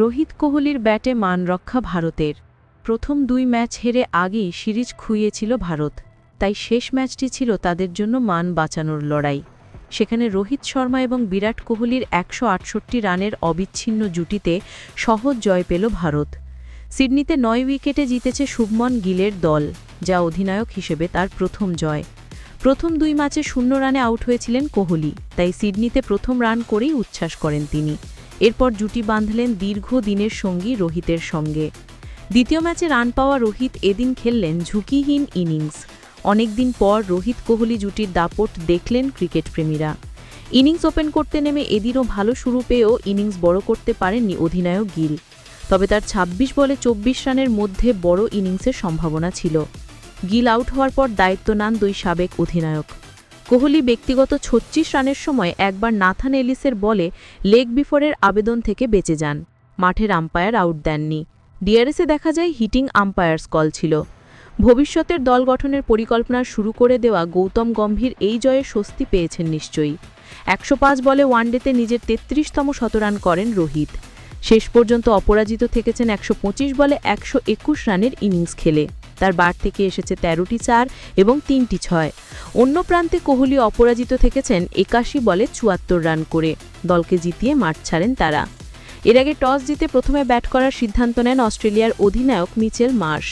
রোহিত কোহলির ব্যাটে মান রক্ষা ভারতের। প্রথম দুই ম্যাচ হেরে আগেই সিরিজ খুইয়েছিল ভারত। তাই শেষ ম্যাচটি ছিল তাদের জন্য মান বাঁচানোর লড়াই। সেখানে রোহিত শর্মা এবং বিরাট কোহলির একশো আটষট্টি রানের অবিচ্ছিন্ন জুটিতে সহজ জয় পেল ভারত। সিডনিতে নয় উইকেটে জিতেছে শুভমন গিলের দল, যা অধিনায়ক হিসেবে তার প্রথম জয়। প্রথম দুই ম্যাচে শূন্য রানে আউট হয়েছিলেন কোহলি, তাই সিডনিতে প্রথম রান করেই উচ্ছ্বাস করেন তিনি। এরপর জুটি বাঁধলেন দীর্ঘ দিনের সঙ্গী রোহিতের সঙ্গে। দ্বিতীয় ম্যাচে রান পাওয়া রোহিত এদিন খেললেন ঝুঁকিহীন ইনিংস। অনেকদিন পর রোহিত কোহলি জুটির দাপট দেখলেন ক্রিকেট প্রেমীরা। ইনিংস ওপেন করতে নেমে এদিনও ভালো শুরু পেয়েও ইনিংস বড় করতে পারেননি অধিনায়ক গিল। তবে তার ২৬ বলে চব্বিশ রানের মধ্যে বড় ইনিংসের সম্ভাবনা ছিল। গিল আউট হওয়ার পর দায়িত্ব নেন দুই সাবেক অধিনায়ক। কোহলি ব্যক্তিগত ছত্রিশ রানের সময় একবার নাথান এলিসের বলে লেগ বিফোরের আবেদন থেকে বেঁচে যান। মাঠের আম্পায়ার আউট দেননি। ডিআরএসে দেখা যায় হিটিং আম্পায়ার্স কল ছিল। ভবিষ্যতের দল গঠনের পরিকল্পনা শুরু করে দেওয়া গৌতম গম্ভীর এই জয়ে স্বস্তি পেয়েছেন নিশ্চয়ই। একশো পাঁচ বলে ওয়ানডেতে নিজের তেত্রিশতম শতরান করেন রোহিত। শেষ পর্যন্ত অপরাজিত থেকেছেন একশো পঁচিশ বলে একশো একুশ রানের ইনিংস খেলে। তার বার থেকে এসেছে তেরোটি চার এবং তিনটি ছয়। অন্য প্রান্তে কোহলি অপরাজিত থেকেছেন একাশি বলে চুয়াত্তর রান করে। দলকে জিতিয়ে মাঠ ছাড়েন তারা। এর আগে টস জিতে প্রথমে ব্যাট করার সিদ্ধান্ত নেন অস্ট্রেলিয়ার অধিনায়ক মিচেল মার্শ।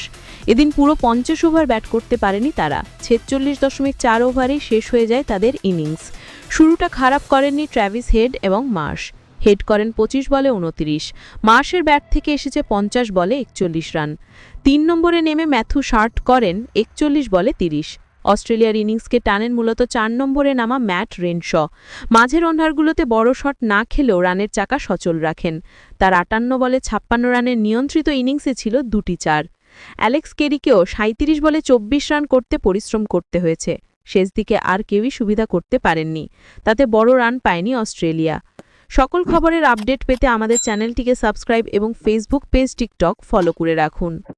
এদিন পুরো পঞ্চাশ ওভার ব্যাট করতে পারেনি তারা। ছেচল্লিশ দশমিক চার ওভারেই শেষ হয়ে যায় তাদের ইনিংস। শুরুটা খারাপ করেননি ট্র্যাভিস হেড এবং মার্শ। হেড করেন পঁচিশ বলে উনত্রিশ। মার্শের ব্যাট থেকে এসেছে পঞ্চাশ বলে একচল্লিশ রান। তিন নম্বরে নেমে ম্যাথু শার্ট করেন একচল্লিশ বলে তিরিশ। অস্ট্রেলিয়ার ইনিংসকে টানেন মূলত চার নম্বরে নামা ম্যাট রেনশ। মাঝের অন্ধারগুলোতে বড় শট না খেলেও রানের চাকা সচল রাখেন। তার আটান্ন বলে ছাপ্পান্ন রানের নিয়ন্ত্রিত ইনিংসে ছিল দুটি চার। অ্যালেক্স কেরিকেও সাঁত্রিশ বলে চব্বিশ রান করতে পরিশ্রম করতে হয়েছে। শেষ দিকে আর কেউই সুবিধা করতে পারেননি। তাতে বড় রান পায়নি অস্ট্রেলিয়া। সকল খবরের আপডেট পেতে আমাদের চ্যানেলটিকে সাবস্ক্রাইব এবং ফেসবুক পেজ টিকটক ফলো করে রাখুন।